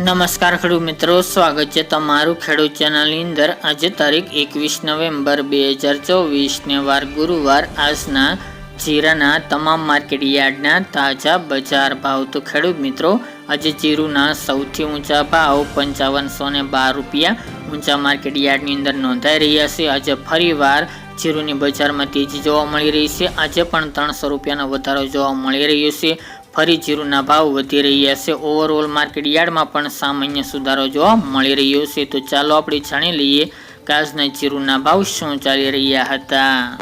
નમસ્કાર ખેડૂત મિત્રો, સ્વાગત છે તમારું ખેડૂત ચેનલની અંદર. આજે તારીખ એકવીસ નવેમ્બર બે હજાર ચોવીસને વાર ગુરુવાર આજના જીરાના તમામ માર્કેટ યાર્ડના તાજા બજાર ભાવ. તો ખેડૂત મિત્રો, આજે જીરુના સૌથી ઊંચા ભાવ પંચાવનસો ને બાર રૂપિયા ઊંચા માર્કેટ યાર્ડની અંદર નોંધાઈ રહ્યા છે. આજે ફરીવાર જીરુની બજારમાં તેજી જોવા મળી રહી છે, આજે પણ ત્રણસો રૂપિયાનો વધારો જોવા મળી રહ્યો છે. ફરી જીરુના ભાવ વધી રહ્યા છે. ઓવરઓલ માર્કેટ યાર્ડમાં પણ સામાન્ય સુધારો જોવા મળી રહ્યો છે. તો ચાલો આપણે જાણી લઈએ કે આજના જીરુના ભાવ શું ચાલી રહ્યા હતા.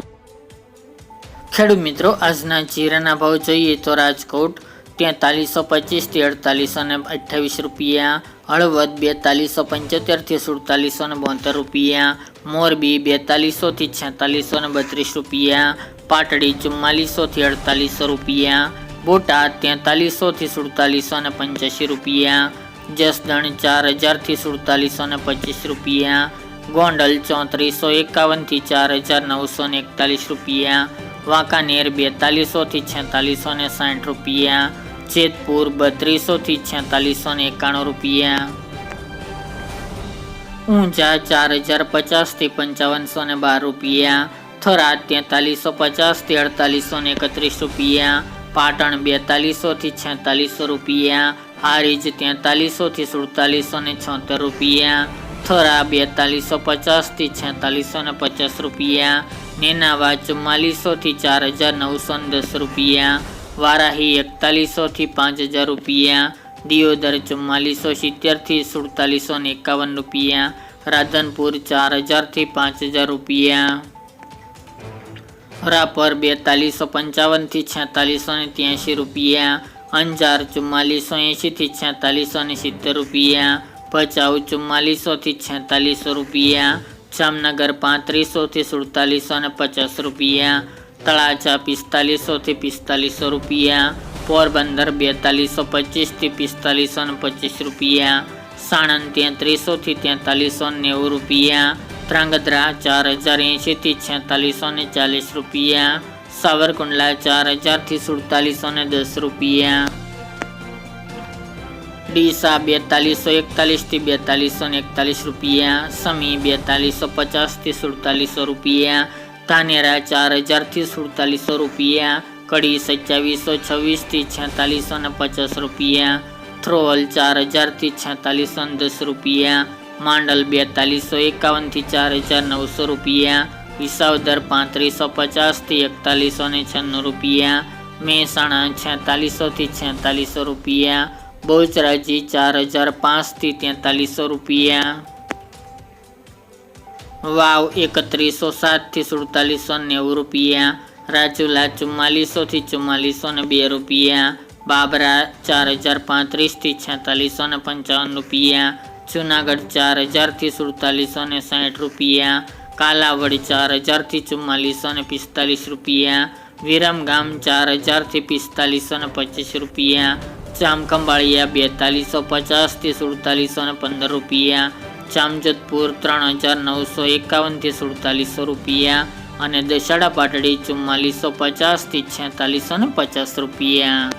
ખેડૂત મિત્રો, આજના જીરાના ભાવ જોઈએ તો રાજકોટ તેતાલીસો પચીસથી અડતાલીસો ને અઠ્ઠાવીસ રૂપિયા, હળવદ બેતાલીસો પંચોતેરથી સુડતાલીસો ને બોતેર રૂપિયા, મોરબી બેતાલીસોથી છેતાલીસો ને બત્રીસ રૂપિયા, પાટડી ચુમ્માલીસોથી અડતાલીસો રૂપિયા બોટાદ તેતાલીસોથી સુડતાલીસો ને પંચ્યાસી રૂપિયા, જસદણ ચાર હજારથી સુડતાલીસો ને પચીસ રૂપિયા, ગોંડલ ચોત્રીસો એકાવનથી ચાર હજાર નવસો ને એકતાલીસ રૂપિયા, વાંકાનેર બેતાલીસોથી છેતાલીસો ને સાઠ રૂપિયા, જેતપુર બત્રીસોથી છેતાલીસો ને એકાણું રૂપિયા. ઊંઝા ચાર હજાર પચાસથી પંચાવનસો ને બાર રૂપિયા, થરાદ તેતાલીસો પચાસથી અડતાલીસો ને એકત્રીસ રૂપિયા પાટણ બેતાલીસોથી છેતાલીસો રૂપિયા, હારીજ તેતાલીસોથી સુડતાલીસો ને છોતેર રૂપિયા, થરા બેતાલીસો પચાસથી છેતાલીસો ને પચાસ રૂપિયા, નેનાવા ચુમ્માલીસોથી ચાર હજાર નવસો ને દસ રૂપિયા, વારાહી એકતાલીસોથી પાંચ હજાર રૂપિયા, દિયોદર ચુમ્માલીસો સિત્તેરથી સુડતાલીસો એકાવન રૂપિયા, રાધનપુર ચાર હજારથી પાંચ હજાર રૂપિયા. રાપર બેતાલીસો પંચાવનથી છેતાલીસો ને ત્યાંશી રૂપિયા, અંજાર ચુમ્માલીસો એંશીથી છેતાલીસો ને સિત્તેર રૂપિયા, ભચાઉ ચુમ્માલીસોથી છેતાલીસો રૂપિયા, જામનગર પાંત્રીસોથી સુડતાલીસો ને પચાસ રૂપિયા, તળાજા પિસ્તાલીસોથી પિસ્તાલીસો રૂપિયા, પોરબંદર બેતાલીસો પચીસથી પિસ્તાલીસો ને પચીસ રૂપિયા, સાણંદ તેત્રીસોથી તેતાલીસો નેવું રૂપિયા ધ્રાંગધ્રા ચાર હજાર એંશીથી છેતાલીસો ને ચાલીસ રૂપિયા. સાવરકુંડલા ચાર હજારથી સુડતાલીસો ને દસ રૂપિયા. ડીસા બેતાલીસો એકતાલીસથી બેતાલીસો ને એકતાલીસ રૂપિયા. સમી બેતાલીસો પચાસથી સુડતાલીસો રૂપિયા. ધાનેરા ચાર હજારથી સુડતાલીસો રૂપિયા. કડી સત્યાવીસો છવ્વીસથી છેતાલીસો ને પચાસ રૂપિયા. થ્રોલ ચાર હજારથી છેતાલીસો ને દસ રૂપિયા. માંડલ બેતાલીસો એકાવનથી ચાર હજાર નવસો રૂપિયા વિસાવદર પાંત્રીસો પચાસથી એકતાલીસો ને છન્નું રૂપિયા, મહેસાણા છેતાલીસોથી છેતાલીસો રૂપિયા, બહુચરાજી ચાર હજાર પાંચથી તેતાલીસો રૂપિયા. વાવ એકત્રીસો સાતથી સુડતાલીસો નેવું રૂપિયા, રાજુલા ચુમ્માલીસોથી ચુમ્માલીસો ને બે રૂપિયા, બાબરા ચાર હજાર પાંત્રીસથી છેતાલીસો ને પંચાવન રૂપિયા જુનાગઢ ચાર હજારથી સુડતાલીસો ને સાઠ રૂપિયા, કાલાવડ ચાર હજારથી ચુમ્માલીસો ને પિસ્તાલીસ રૂપિયા, વિરમગામ ચાર હજારથી પિસ્તાલીસો ને પચીસ રૂપિયા જામખંભાળિયા બેતાલીસો, પચાસથી સુડતાલીસો ને પંદર રૂપિયા, જામજોધપુર ત્રણ હજાર નવસો એકાવનથી સુડતાલીસો રૂપિયા અને દશાડા પાટડી ચુમ્માલીસો, પચાસથી છેતાલીસો ને પચાસ રૂપિયા.